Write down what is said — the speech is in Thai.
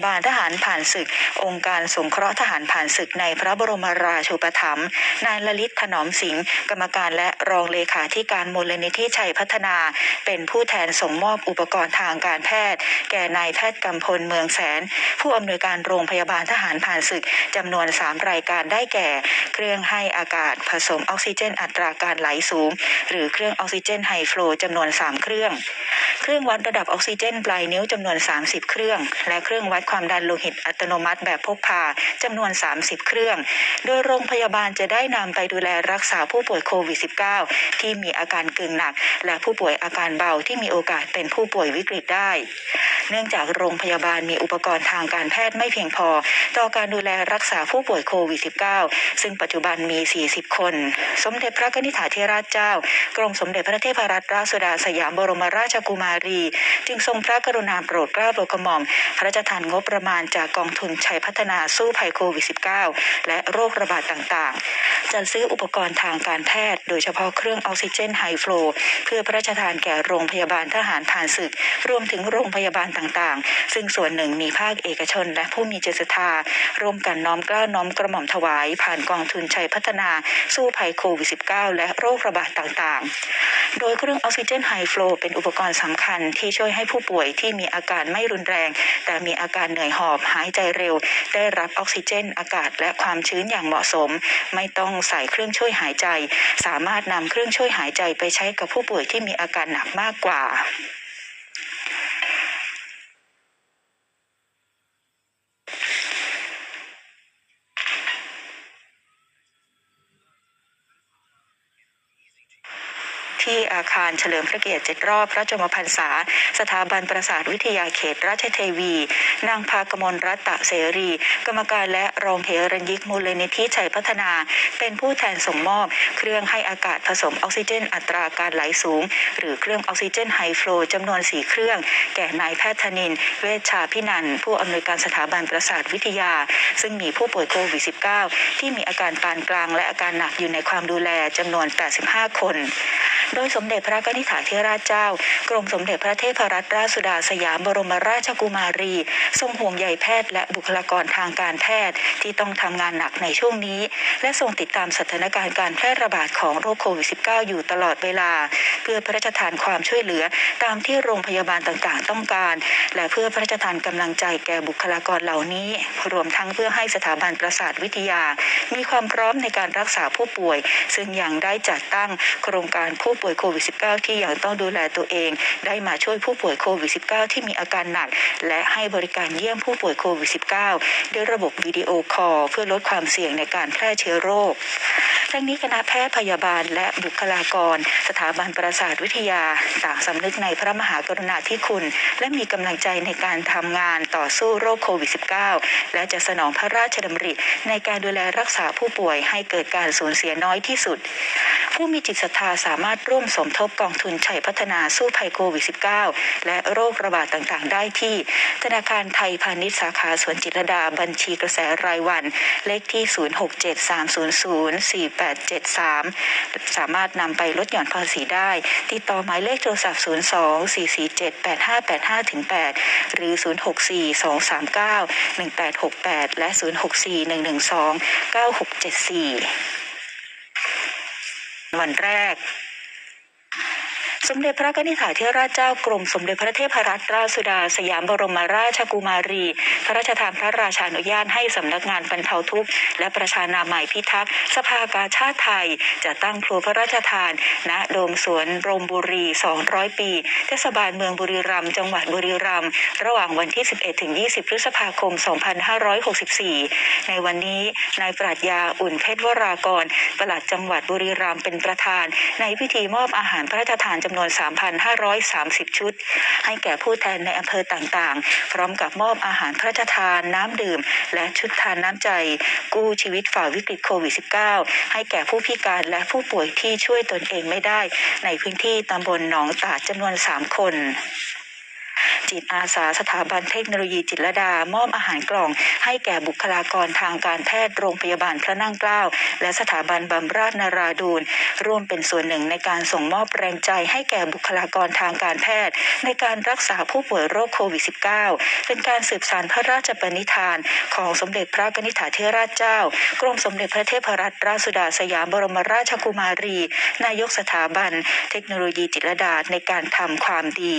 บาลทหารผ่านศึก องค์การสงเคราะห์ทหารผ่านศึกในพระบรมราชูปถัมภ์นายลลิตถนอมสิงห์กรรมการและรองเลขาธิการมูลนิธิชัยพัฒนา เป็นผู้แทนส่งมอบอุปกรณ์ทางการแพทย์ แก่นายแพทย์กำพลเมืองแสน ผู้อำนวยการโรงพยาบาลทหารผ่านศึกจำนวน 3 รายการได้แก่ เครื่องให้อากาศผสมออกซิเจนอัตราการไหลสูง หรือเครื่องออกซิเจนไฮฟลูจำนวน 3 เครื่อง เครื่องวัดระดับออกซิเจนปลายนิ้วจำนวน 30 เครื่อง และเครื่องวัดความดันโลหิตอัตโนมัติแบบพกพาจำนวน 30 เครื่อง โดยโรงพยาบาลจะได้นำไปดูแลรักษาผู้ป่วยโควิด -19 ที่มีอาการกึ่งหนัก และผู้ป่วยอาการเบาที่มีโอกาสเป็นผู้ป่วยวิกฤตได้ เนื่องจากโรงพยาบาลมีอุปกรณ์ทางการแพทย์ไม่เพียงพอ ต่อการดูแลรักษาผู้ป่วยโควิด -19 ซึ่งปัจจุบันมี 40 คน สมเด็จพระนิธิธิราชเจ้ากรมสมเด็จพระเทพรัตนราชสุดาสยามบรมราชกุมารี จึงทรงพระกรุณาโปรดเกล้าโปรดกระหม่อมพระราชทานงบประมาณจากกองทุนชัยพัฒนาสู้ภัยโควิด -19 และโรคระบาดต่างๆ จัดซื้ออุปกรณ์ทางการแพทย์ โดยเฉพาะเครื่องออกซิเจนไฮฟลูเพื่อพระราชทานแก่โรงพยาบาลทหารผ่านศึก รวมถึงโรงพยาบาลต่างๆ ซึ่งส่วนหนึ่งมีภาคเอกชน และผู้มีเจตศรัทธาร่วมกันน้อมกล้าน้อมกระหม่อมถวาย ผ่านกองทุนชัยพัฒนาสู้ภัยโควิด -19 และโรคระบาดต่างๆ โดยเครื่องออกซิเจนไฮฟลูเป็นอุปกรณ์สำคัญที่ช่วยให้ผู้ป่วยที่มีอาการไม่รุนแรง แต่มีอาการเหนื่อยหอบหายใจเร็ว ได้รับออกซิเจนอากาศและความชื้นอย่างเหมาะสม ไม่ต้องใส่เครื่องช่วยหายใจ สามารถนำเครื่องช่วยหายใจไปใช้กับผู้ป่วยที่มีอาการหนักมากกว่า ที่อาคารเฉลิมพระเกียรติเจ็ดรอบพระชมพรรษา สถาบันประสาทวิทยาเขตราชเทวี นางพากมลรัตตะเสรี กรรมการและรองเหรัญยิกมูลนิธิชัยพัฒนา เป็นผู้แทนส่งมอบ เครื่องให้อากาศผสมออกซิเจน อัตราการไหลสูง หรือเครื่องออกซิเจนไฮฟลูจำนวน 4 เครื่อง แก่นายแพทย์ธนิน เวชชาพินัน ผู้อำนวยการสถาบันประสาทวิทยา ซึ่งมีผู้ป่วยโควิด -19 ที่มีอาการปานกลางและอาการหนักอยู่ในความดูแลจำนวน 85 คน โดยสมเด็จพระกนิธิธิราชเจ้า กรมสมเด็จพระเทพรัตนราชสุดาสยามบรมราชกุมารี ทรงห่วงใยแพทย์และบุคลากรทางการแพทย์ที่ต้องทำงานหนักในช่วงนี้ และทรงติดตามสถานการณ์การแพร่ระบาดของโรคโควิด -19 อยู่ตลอดเวลา เพื่อพระราชทานความช่วยเหลือตามที่โรงพยาบาลต่างๆ ต้องการ และเพื่อพระราชทานกำลังใจแก่บุคลากรเหล่านี้ รวมทั้งเพื่อให้สถาบันประสาทวิทยา มีความพร้อมในการรักษาผู้ป่วย ซึ่งยังได้จัดตั้งโครงการผู้ป่วยโควิด -19 ที่ยังต้องดูแลตัวเอง ได้มาช่วยผู้ป่วยโควิด -19 ที่มีอาการหนัก และให้บริการเยี่ยมผู้ป่วยโควิด -19 ด้วยระบบวิดีโอคอลเพื่อลดความเสี่ยงในการแพร่เชื้อโรคทั้งนี้คณะแพทย์พยาบาล และบุคลากร สถาบันประสาทวิทยาต่างสำนึกในพระมหากรุณาธิคุณ และมีกำลังใจในการทำงานต่อสู้โรคโควิด -19 และจะสนองพระราชดำริในการดูแลรักษาผู้ป่วยให้เกิดการสูญเสียน้อยที่สุด ผู้มีจิตศรัทธาสามารถร่วมสมทบกองทุนชัยพัฒนาสู้ภัยโควิด -19 และโรคระบาดต่างๆ ได้ที่ ธนาคารไทยพาณิชย์สาขาสวนจิตรดาบัญชีกระแสรายวัน เลขที่8873 สามารถนำไปลดหย่อนภาษีได้ ติดต่อหมายเลขโทรศัพท์ 02-447-8585-8หรือ 0642391868 และ 0641129674 วันแรก สมเด็จพระนิธิธิราชเจ้ากรมสมเด็จพระเทพรัตนราชสุดา สยามบรมราชกุมารี พระราชทานพระราชานุญาตให้สำนักงานบรรเทาทุกข์และประชานาหมัยพิทักษ์สภากาชาติไทยจะตั้งครัวพระราชทาน ณโดมสวนรมบุรี 200 ปีเทศบาลเมืองบุรีรัมย์จังหวัดบุรีรัมย์ระหว่างวันที่ 11ถึง20 พฤษภาคม 2564 ในวันนี้นายปรัชญาอุ่นเพชรวรากรปลัดจังหวัดบุรีรัมย์เป็นประธาน ในพิธีมอบอาหารพระราชทานจำนวนนวน 3,530 ชุด ให้แก่ผู้แทนในอำเภอต่างๆ พร้อมกับมอบอาหารพระราชทานน้ำดื่ม และชุดทานน้ำใจ กู้ชีวิตฝ่าวิกฤตโควิด -19 ให้แก่ผู้พิการและผู้ป่วยที่ช่วยตนเองไม่ได้ ในพื้นที่ตำบลหนองตาดจำนวน 3 คน จิตอาสาสถาบันเทคโนโลยีจิตรดามอบอาหารกล่อง ให้แก่บุคลากรทางการแพทย์โรงพยาบาลพระนั่งเกล้าและสถาบันบำราศนาราดูนร่วมเป็นส่วนหนึ่งในการส่งมอบแรงใจให้แก่บุคลากรทางการแพทย์ ในการรักษาผู้ป่วยโรคโควิด -19 เป็นการสืบสานพระราชปณิธาน ของสมเด็จพระนิษฐาธิราชเจ้า กรมสมเด็จพระเทพรัตนราชสุดาสยามบรมราชกุมารี นายกสถาบัน เทคโนโลยีจิตรดาในการทำความดี